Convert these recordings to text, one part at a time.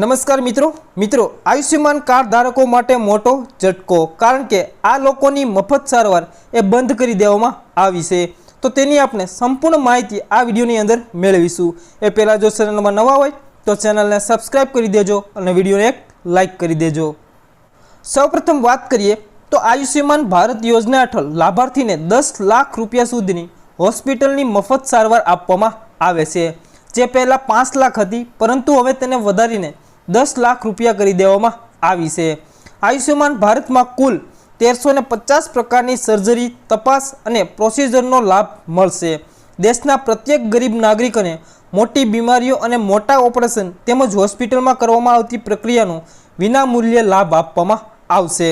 નમસ્કાર મિત્રો. મિત્રો, આયુષ્યમાન કાર્ડ ધારકો માટે મોટો ઝટકો, કારણ કે આ લોકોની મફત સારવાર એ બંધ કરી દેવામાં આવી છે. તો તેની આપણે સંપૂર્ણ માહિતી આ વિડીયોની અંદર મેળવીશું. એ પહેલાં જો ચેનલમાં નવા હોય, તો ચેનલને સબસ્ક્રાઈબ કરી દેજો અને વિડીયોને એક લાઇક કરી દેજો. સૌપ્રથમ વાત કરીએ, તો આયુષ્યમાન ભારત યોજના હેઠળ લાભાર્થીને દસ લાખ રૂપિયા સુધીની હોસ્પિટલની મફત સારવાર આપવામાં આવે છે. જે પહેલાં પાંચ લાખ હતી, પરંતુ હવે તેને વધારીને દસ લાખ રૂપિયા કરી દેવામાં આવી છે. આયુષ્યમાન ભારતમાં કુલ તેરસો પચાસ પ્રકારની સર્જરી તપાસ અને પ્રોસિજરનો લાભ મળશે. દેશના પ્રત્યેક ગરીબ નાગરિકોને મોટી બીમારીઓ અને મોટા ઓપરેશન તેમજ હોસ્પિટલમાં કરવામાં આવતી પ્રક્રિયાનો વિનામૂલ્યે લાભ આપવામાં આવશે.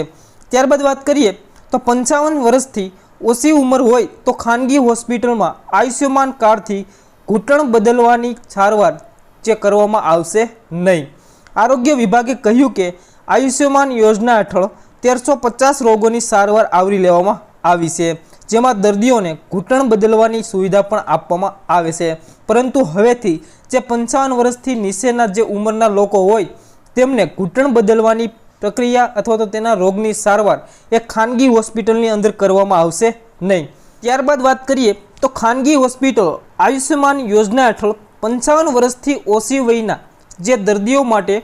ત્યારબાદ વાત કરીએ તો પંચાવન વર્ષથી ઓછી ઉંમર હોય તો ખાનગી હોસ્પિટલમાં આયુષ્યમાન કાર્ડથી ઘૂંટણ બદલવાની સારવાર જે કરવામાં આવશે નહીં. આરોગ્ય વિભાગે કહ્યું કે આયુષ્યમાન યોજના હેઠળ તેરસો પચાસ રોગોની સારવાર આવરી લેવામાં આવી છે, જેમાં દર્દીઓને ઘૂંટણ બદલવાની સુવિધા પણ આપવામાં આવે છે. પરંતુ હવેથી જે પંચાવન વર્ષથી નીચેના જે ઉંમરના લોકો હોય, તેમને ઘૂંટણ બદલવાની પ્રક્રિયા અથવા તો તેના રોગની સારવાર એ ખાનગી હોસ્પિટલની અંદર કરવામાં આવશે નહીં. ત્યારબાદ વાત કરીએ તો ખાનગી હોસ્પિટલો આયુષ્યમાન યોજના હેઠળ પંચાવન વર્ષથી ઓછી વયના જે દર્દીઓ માટે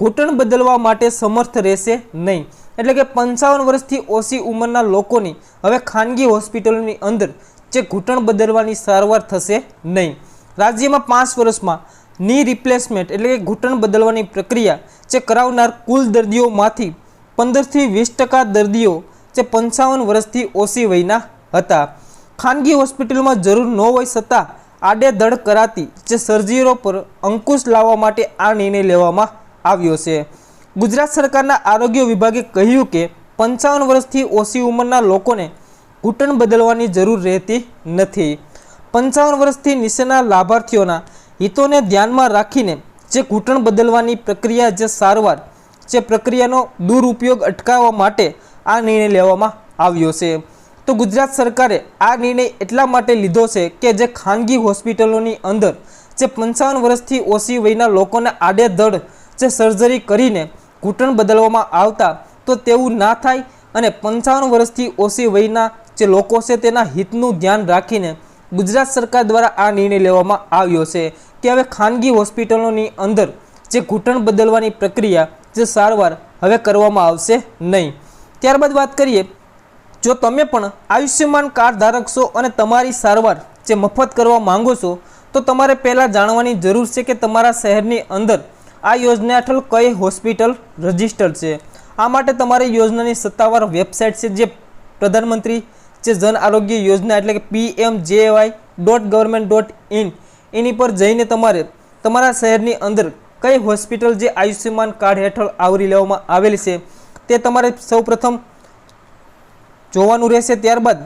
ઘૂંટણ બદલવા માટે સમર્થ રહેશે નહીં. એટલે કે પંચાવન વર્ષથી ઓછી ઉંમરના લોકોની હવે ખાનગી હોસ્પિટલોની અંદર જે ઘૂંટણ બદલવાની સારવાર થશે નહીં. રાજ્યમાં પાંચ વર્ષમાં ની રિપ્લેસમેન્ટ એટલે કે ઘૂંટણ બદલવાની પ્રક્રિયા જે કરાવનાર કુલ દર્દીઓમાંથી પંદરથી વીસ ટકા દર્દીઓ જે પંચાવન વર્ષથી ઓછી વયના હતા. ખાનગી હોસ્પિટલમાં જરૂર ન હોય છતાં આડેધડ કરાતી જે સર્જરીઓ પર અંકુશ લાવવા માટે આ નિર્ણય લેવામાં આવ્યો છે. ગુજરાત સરકારના આરોગ્ય વિભાગે કહ્યું કે પંચાવન વર્ષથી ઓછી ઉંમરના લોકોને ઘૂંટણ બદલવાની જરૂર રહેતી નથી. પંચાવન વર્ષથી નીચેના લાભાર્થીઓના હિતોને ધ્યાનમાં રાખીને જે ઘૂંટણ બદલવાની પ્રક્રિયા જે સારવાર, જે પ્રક્રિયાનો દુરુપયોગ અટકાવવા માટે આ નિર્ણય લેવામાં આવ્યો છે. તો ગુજરાત સરકારે આ નિર્ણય એટલા માટે લીધો છે કે જે ખાનગી હોસ્પિટલોની અંદર જે પંચાવન વર્ષથી ઓછી વયના લોકોને આડેધડ જે સર્જરી કરીને ઘૂંટણ બદલવામાં આવતા તો તેવું ના થાય અને પંચાવન વર્ષથી ઓછી વયના જે લોકો છે તેના હિતનું ધ્યાન રાખીને ગુજરાત સરકાર દ્વારા આ નિર્ણય લેવામાં આવ્યો છે કે હવે ખાનગી હોસ્પિટલોની અંદર જે ઘૂંટણ બદલવાની પ્રક્રિયા જે સારવાર હવે કરવામાં આવશે નહીં. ત્યારબાદ વાત કરીએ જો તમે પણ આયુષ્યમાન કાર્ડ ધારક છો અને તમારી સારવાર જે મફત કરવા માંગો છો, તો તમારે પહેલાં જાણવાની જરૂર છે કે તમારા શહેરની અંદર આ યોજના હેઠળ કઈ હોસ્પિટલ રજિસ્ટર્ડ છે. આ માટે તમારે યોજનાની સત્તાવાર વેબસાઇટ છે જે પ્રધાનમંત્રી જે જન આરોગ્ય યોજના એટલે કે PM JAY dot government dot in, એની પર જઈને તમારે તમારા શહેરની અંદર કઈ હોસ્પિટલ જે આયુષ્યમાન કાર્ડ હેઠળ આવરી લેવામાં આવેલી છે, તે તમારે સૌપ્રથમ જોવાનું રહેશે ત્યારબાદ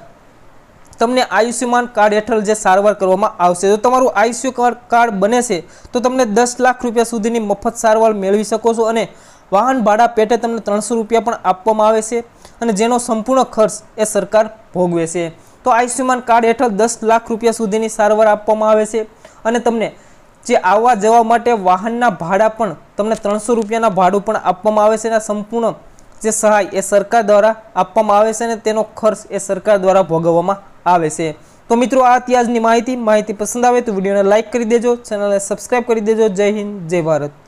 તમને આયુષ્યમાન કાર્ડ હેઠળ જે સારવાર કરવામાં આવશે, જો તમારું આયુષ્ય કાર્ડ બને છે, તો તમને દસ લાખ રૂપિયા સુધીની મફત સારવાર મેળવી શકો છો અને વાહન ભાડા પેટે તમને ત્રણસો રૂપિયા પણ આપવામાં આવે છે અને જેનો સંપૂર્ણ ખર્ચ એ સરકાર ભોગવે છે. તો આયુષ્યમાન કાર્ડ હેઠળ દસ લાખ રૂપિયા સુધીની સારવાર આપવામાં આવે છે અને તમને જે આવવા જવા માટે વાહનના ભાડા પણ તમને ત્રણસો રૂપિયાના ભાડું પણ આપવામાં આવે છે અને સંપૂર્ણ જે સહાય એ સરકાર દ્વારા આપવામાં આવે છે અને તેનો ખર્ચ એ સરકાર દ્વારા ભોગવવામાં આવે છે. તો મિત્રો, આ ત્યાજની માહિતી. માહિતી પસંદ આવે તો વિડીયોને લાઇક કરી દેજો, ચેનલને સબસ્ક્રાઈબ કરી દેજો. જય હિન્દ, જય ભારત.